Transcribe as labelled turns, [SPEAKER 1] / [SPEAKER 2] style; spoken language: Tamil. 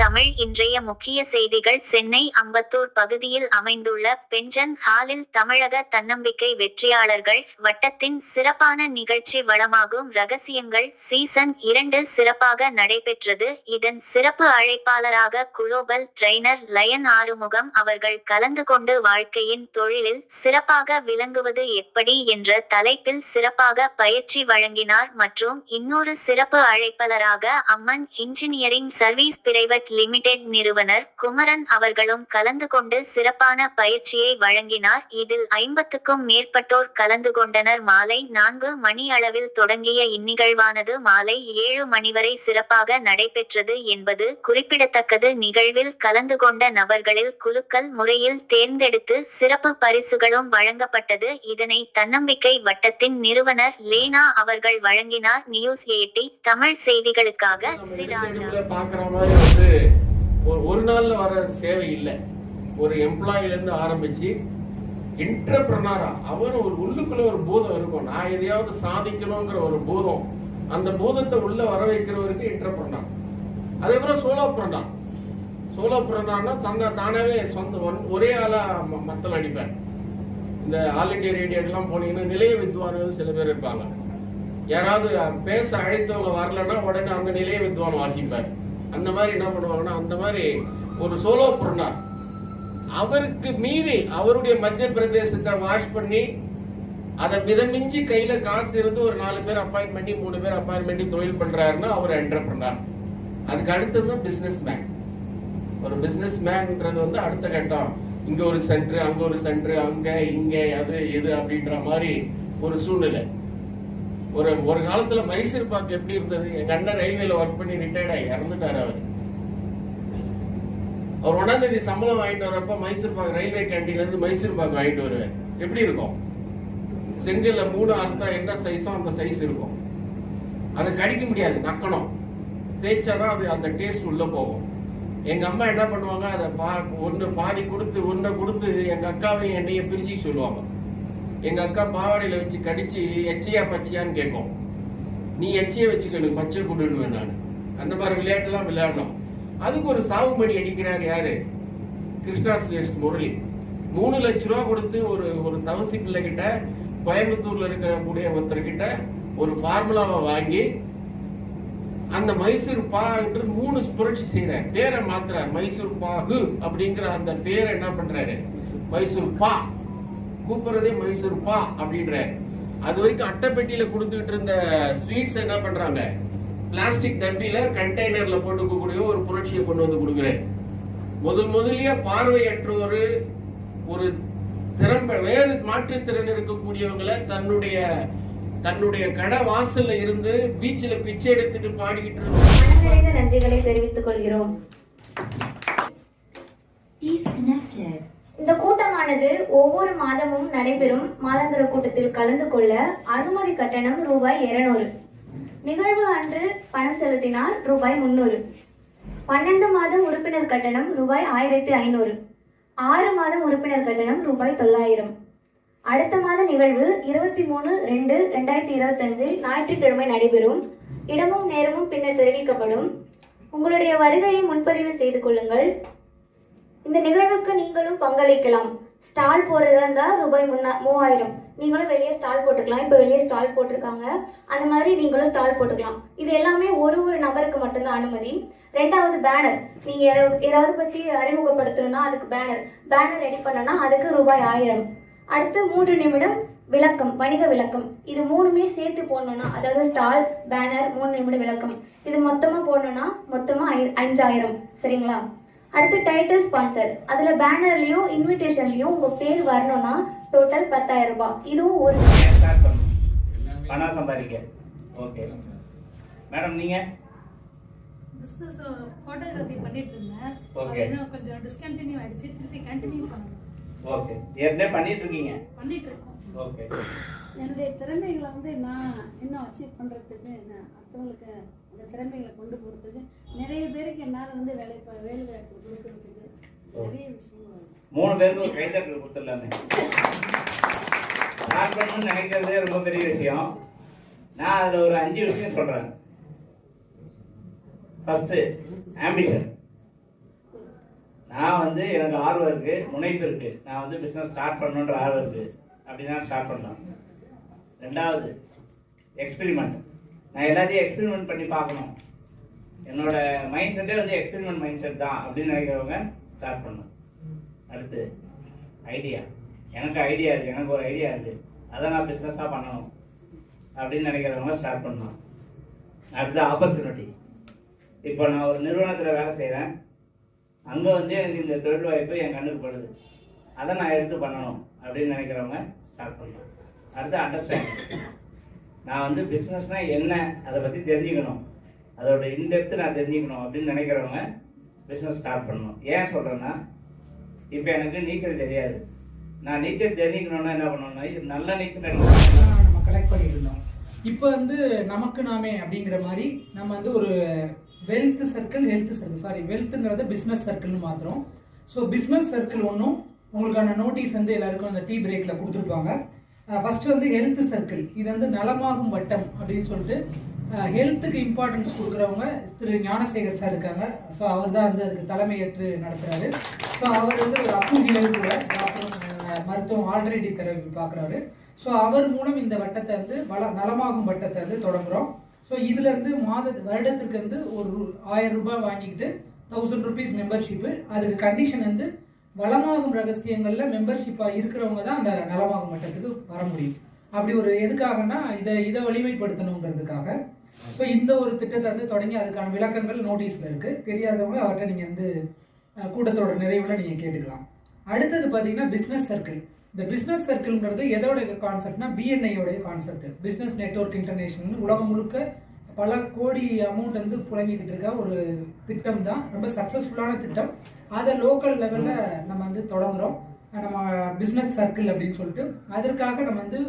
[SPEAKER 1] தமிழ் இன்றைய முக்கிய செய்திகள். சென்னை அம்பத்தூர் பகுதியில் அமைந்துள்ள பெஞ்சன் ஹாலில் தமிழக தன்னம்பிக்கை வெற்றியாளர்கள் வட்டத்தின் சிறப்பான நிகழ்ச்சி வளமாகும் ரகசியங்கள் சீசன் இரண்டு சிறப்பாக நடைபெற்றது. இதன் சிறப்பு அழைப்பாளராக குளோபல் ட்ரெய்னர் லயன் ஆறுமுகம் அவர்கள் கலந்து கொண்டு வாழ்க்கையின் தொழிலில் சிறப்பாக விளங்குவது எப்படி என்ற தலைப்பில் சிறப்பாக பயிற்சி வழங்கினார். மற்றும் இன்னொரு சிறப்பு அழைப்பாளராக Amman engineering service private limited நிறுவனர் குமரன் அவர்களும் கலந்து கொண்டு சிறப்பான பயிற்சியை வழங்கினார். இதில் ஐம்பத்துக்கும் மேற்பட்டோர் கலந்து கொண்டனர். மாலை நான்கு மணி அளவில் தொடங்கிய இந்நிகழ்வானது மாலை ஏழு மணி வரை சிறப்பாக நடைபெற்றது என்பது குறிப்பிடத்தக்கது. நிகழ்வில் கலந்து கொண்ட நபர்களில் குலுக்கல் முறையில் தேர்ந்தெடுத்து சிறப்பு பரிசுகளும் வழங்கப்பட்டது. இதனை தன்னம்பிக்கை வட்டத்தின் நிறுவனர் லேனா அவர்கள் வழங்கினார். நியூஸ் எயிட்டி தமிழ் செய்திகளுக்காக சிராஜா.
[SPEAKER 2] ஒரு ஒரு நாளில் வர சேவை இல்லை. ஒரு எம்ப்ளாயிலேருந்து ஆரம்பித்து ஆரம்பிச்சு இன்டர்பிரனரா அவர் ஒரு உள்ளுக்குள்ள ஒரு பூதம் இருக்கும். நான் எதையாவது சாதிக்கணுங்கிற ஒரு பூதம். அந்த பூதத்தை உள்ள வர வைக்கிறவருக்கு இன்டர்பிரனர் அதே போல சோலோபிரனர் சோலோபிரனர்னா தன்னை தானாவே சொந்த ஒரே ஆளா ம- அடிப்பேன். இந்த ஆல் இண்டியா ரேடியோக்கெல்லாம் போனீங்கன்னா நிலைய வித்வான்கள் சில பேர் இருப்பாங்க. யாராவது பேச அழைத்தவங்க வரலன்னா உடனே அந்த நிலைய வித்வான் வாசிப்பார். அந்த மாதிரி என்ன பண்ணுவாங்கன்னா அந்த மாதிரி ஒரு சோலோ புறனார் அவருக்கு மீறி அவருடைய மத்திய பிரதேசத்தை வாஷ் பண்ணி அதை மிதமிஞ்சி கையில காசு இருந்து ஒரு நாலு பேர் அப்பாயின் பண்ணி மூணு பேர் அப்பாயின் பண்ணி தொழில் பண்றாருன்னா அவர் என்டர்பிரனர் அதுக்கு அடுத்தது தான் பிசினஸ் மேன் ஒரு பிசினஸ் மேன்ன்றது வந்து அடுத்த கட்டம். இங்க ஒரு சென்டர் அங்க ஒரு சென்டர் அங்க இங்க அது இது அப்படின்ற மாதிரி ஒரு சூழ்நிலை. ஒரு ஒரு காலத்துல மைசூர் பாக்கு எப்படி இருந்தது? எங்க அண்ணன் ரயில்வேல ஒர்க் பண்ணி ரிட்டையர்ட் ஆகி இறந்துட்டாரு அவர். அவர் ஒன்றாம் தேதி சம்பளம் வாங்கிட்டு வரப்ப மைசூர் பாக்கு ரயில்வே கேண்டீன்ல இருந்து மைசூர் பாக்கு வாங்கிட்டு வருவேன் எப்படி இருக்கும்? செங்கல்ல மூணு அர்த்தம் என்ன சைஸோ அந்த சைஸ் இருக்கும். அதை கடிக்க முடியாது நக்கணும். தேய்ச்சாதான் அது அந்த டேஸ்ட் உள்ள போகும். எங்க அம்மா என்ன பண்ணுவாங்க? அதை பா ஒன்று பாதி கொடுத்து ஒன்றை கொடுத்து எங்க அக்காவையும் என்னையும் பிரிச்சு சொல்லுவாங்க. எங்க அக்கா பாவாடையில வச்சு கடிச்சு எச்சையா பச்சையான்னு கேட்கும். நீ எச்சையை வச்சுக்கணும் பச்சை கொடுன்னு நான். அந்த மாதிரி விளையாட்டுலாம் விளையாடணும். அதுக்கு ஒரு சாகுபடி அடிக்கிறார் யாரு? கிருஷ்ணா ஸ்வீட்ஸ் முரளி. மூணு லட்ச ரூபா கொடுத்து ஒரு ஒரு தவசி பிள்ளை கிட்ட கோயம்புத்தூர்ல இருக்கிற கூடிய ஒருத்தர்கிட்ட ஒரு ஃபார்முலாவை வாங்கி அந்த மைசூர் பான்றது மூணு புரட்சி செய்யற பேரை மாத்துறாரு. மைசூர் பாகு அப்படிங்கிற அந்த பேரை என்ன பண்றாரு? மைசூர் பா. கூப்பிடுறதே மைசூர் பா அப்படின்றாரு அது வரைக்கும் அட்டைப்பெட்டியில கொடுத்துட்டு இருந்த ஸ்வீட்ஸ் என்ன பண்றாங்க? பிளாஸ்டிக் டப்பில கண்டெய்னர்ல போட்டு கொடுக்கக்கூடிய ஒரு புரட்சியை கொண்டு வந்து கொடுக்குறேன். முதல் முதலிய பார்வையற்றோரு ஒரு திறம்ப வேறு மாற்றுத்திறன் இருக்கக்கூடியவங்களை தன்னுடைய தன்னுடைய கடை வாசல்ல இருந்து பீச்சில் பிச்சை எடுத்துட்டு பாடிக்கிட்டு இருந்த
[SPEAKER 3] நன்றிகளை தெரிவித்துக் கொள்கிறோம். இந்த கூட்டமானது ஒவ்வொரு மாதமும் நடைபெறும் மாதாந்திர கூட்டத்தில் கலந்து கொள்ள அனுமதி கட்டணம் ரூபாய் 200 நிகழ்வு அன்று பணம் செலுத்தினால் ரூபாய் முன்னூறு. பன்னெண்டு மாதம் உறுப்பினர் கட்டணம் ரூபாய் ஆயிரத்தி ஐநூறு. ஆறு மாதம் உறுப்பினர் கட்டணம் ரூபாய் தொள்ளாயிரம். அடுத்த மாத நிகழ்வு இருபத்தி மூணு ரெண்டு ரெண்டாயிரத்தி இருபத்தஞ்சு ஞாயிற்றுக்கிழமை நடைபெறும். இடமும் நேரமும் பின்னர் தெரிவிக்கப்படும். உங்களுடைய வருகையை முன்பதிவு செய்து கொள்ளுங்கள். இந்த நிகழ்வுக்கு நீங்களும் பங்களிக்கலாம். ஸ்டால் போடுறதா இருந்தால் ரூபாய் முன்னா மூவாயிரம். நீங்களும் வெளியே ஸ்டால் போட்டுக்கலாம். இப்போ வெளியே ஸ்டால் போட்டிருக்காங்க. அந்த மாதிரி நீங்களும் ஸ்டால் போட்டுக்கலாம். இது எல்லாமே ஒரு ஒரு நபருக்கு மட்டும்தான் அனுமதி. ரெண்டாவது பேனர் நீங்கள் யாராவது- பற்றி அறிமுகப்படுத்தணும்னா அதுக்கு பேனர் பேனர் ரெடி பண்ணோன்னா அதுக்கு ரூபாய் ஆயிரம். அடுத்து மூன்று நிமிடம் விளக்கம் வணிக விளக்கம். இது மூணுமே சேர்த்து போடணும்னா அதாவது ஸ்டால் பேனர் மூணு நிமிட விளக்கம். இது மொத்தமாக போடணும்னா மொத்தமாக ஐ- அஞ்சாயிரம் சரிங்களா? அடுத்து டைட்டில் ஸ்பான்சர் அதுல பேனர்லயும் இன்விடேஷன்லயும் உங்க பேர் வரணும்னா டோட்டல் பத்தாயிரம் ரூபாய். இதுவும் ஒரு
[SPEAKER 4] பணம் சம்பாதிக்க. ஓகே மேடம் நீங்க?
[SPEAKER 5] பிஸ்னஸ் ஃபோட்டோகிராஃபி பண்ணிட்டு இருந்தேன். இன்னும் கொஞ்சம் டிஸ்கண்டினியூ ஆயிடுச்சு. திருப்பி கண்டினியூ பண்ணணும்.
[SPEAKER 4] ஓகே ஏற்கனவே பண்ணிட்டு இருக்கீங்க?
[SPEAKER 5] பண்ணிட்டு இருக்கோம்.
[SPEAKER 4] ஓகே
[SPEAKER 6] என்னுடைய திறமைகளை வந்து நான் இன்னும் அச்சீவ் பண்ணுறதுக்கு நான் அடுத்தவங்களுக்கு இந்த திறமைகளை கொண்டு போகிறதுக்கு நிறைய பேருக்கு என்னால் வந்து வேலை வேலை வாய்ப்பு கொடுக்கறதுக்கு நிறைய விஷயங்கள்
[SPEAKER 4] மூணு பேருக்கு ஒரு கைத்தட்டல் கொடுத்துடலாமே. ஸ்டார்ட் பண்ணணும்னு நினைக்கிறதே ரொம்ப பெரிய விஷயம். நான் அதில் ஒரு அஞ்சு விஷயம் சொல்கிறேன் ஃபஸ்ட்டு ஆம்பிஷன் நான் வந்து எனக்கு ஆர்வம் இருக்கு முனைப்பு இருக்கு. நான் வந்து பிஸ்னஸ் ஸ்டார்ட் பண்ணணுன்ற ஆர்வம் இருக்கு. அப்படின்னா ஸ்டார்ட் பண்ணலாம். ரெண்டாவது எக்ஸ்பெரிமெண்ட் நான் எல்லாத்தையும் எக்ஸ்பெரிமெண்ட் பண்ணி பார்க்கணும். என்னோட மைண்ட் செட்டே வந்து எக்ஸ்பெரிமெண்ட் மைண்ட் செட் தான் அப்படின்னு நினைக்கிறவங்க ஸ்டார்ட் பண்ணும் அடுத்து ஐடியா எனக்கு ஐடியா இருக்குது எனக்கு ஒரு ஐடியா இருக்குது அதை நான் பிஸ்னஸாக பண்ணணும் அப்படின்னு நினைக்கிறவங்க ஸ்டார்ட் பண்ணணும். அடுத்து ஆப்பர்ச்சுனிட்டி இப்போ நான் ஒரு நிறுவனத்தில் வேலை செய்கிறேன் அங்கே வந்து எனக்கு இந்த தொழில் வாய்ப்பு என் கண்ணுக்கு படுது. அதை நான் எடுத்து பண்ணணும் அப்படின்னு நினைக்கிறவங்க ஸ்டார்ட் பண்ணணும். அடுத்து அண்டர்ஸ்டாண்டிங் நான் வந்து பிஸ்னஸ்னால் என்ன அதை பற்றி தெரிஞ்சுக்கணும். அதோட இன்டெப்த்து நான் தெரிஞ்சுக்கணும் அப்படின்னு நினைக்கிறவங்க பிஸ்னஸ் ஸ்டார்ட் பண்ணணும். ஏன் சொல்கிறேன்னா இப்போ எனக்கு நீச்சல் தெரியாது. நான் நீச்சல் தெரிஞ்சுக்கணுன்னா என்ன பண்ணணும்னா இது நல்ல நீச்சல்
[SPEAKER 7] நம்ம கலெக்ட் பண்ணிட்டு இருந்தோம் இப்போ வந்து நமக்கு நாமே அப்படிங்கிற மாதிரி நம்ம வந்து ஒரு wealth circle health circle sorry வெல்த்துங்கிறத business சர்க்கிள்னு மாத்திரம் ஸோ பிஸ்னஸ் சர்க்கிள் ஒன்றும் உங்களுக்கான நோட்டீஸ் வந்து எல்லாருக்கும் அந்த டீ பிரேக்கில் கொடுத்துருப்பாங்க. ஃபஸ்ட்டு வந்து ஹெல்த் சர்க்கிள் இது வந்து நலமாகும் வட்டம் அப்படின்னு சொல்லிட்டு ஹெல்த்துக்கு இம்பார்ட்டன்ஸ் கொடுக்குறவங்க திரு ஞானசேகர் சார் இருக்காங்க. ஸோ அவர் தான் வந்து அதுக்கு தலைமையேற்று நடத்துகிறாரு ஸோ அவர் வந்து ஒரு அப்புகியல் கூட டாக்டர் மருத்துவம் ஆல்ரெடி தெரப்பி பார்க்குறாரு. ஸோ அவர் மூலம் இந்த வட்டத்தை வந்து வள நலமாகும் வட்டத்தை வந்து தொடங்குறோம். ஸோ இதுலேருந்து மாத வருடத்துக்கு வந்து ஒரு ஆயிரம் ரூபாய் வாங்கிக்கிட்டு தௌசண்ட் ருபீஸ் மெம்பர்ஷிப்பு அதுக்கு கண்டிஷன் வந்து வளமாகும் ரகசியங்கள்ல மெம்பர்ஷிப்பா இருக்கிறவங்க தான் அந்த நலமாகும் மட்டத்துக்கு வர முடியும். அப்படி ஒரு எதுக்காகன்னா இதை இதை வலிமைப்படுத்தணுங்கிறதுக்காக ஸோ இந்த ஒரு திட்டத்தை வந்து தொடங்கி அதுக்கான விளக்கங்கள் நோட்டீஸில் இருக்குது தெரியாதவங்க அவர்கிட்ட நீங்கள் வந்து கூட்டத்தோட நிறைவில் நீங்கள் கேட்டுக்கலாம். அடுத்தது பார்த்தீங்கன்னா பிஸ்னஸ் சர்க்கிள் இந்த பிஸ்னஸ் சர்க்கிள்ங்கிறது எதோட கான்செப்ட்னா பிஎன்ஐயோடைய கான்செப்ட் பிஸ்னஸ் நெட்வொர்க் இன்டர்நேஷனல் உலகம் முழுக்க பல கோடி அமௌண்ட் வந்து புழங்கிக்கிட்டு இருக்க ஒரு திட்டம் தான் ரொம்ப சக்ஸஸ்ஃபுல்லான திட்டம். அதை லோக்கல் லெவலில் நம்ம வந்து தொடங்குறோம். நம்ம பிஸ்னஸ் சர்க்கிள் அப்படின்னு சொல்லிட்டு. அதற்காக நம்ம வந்து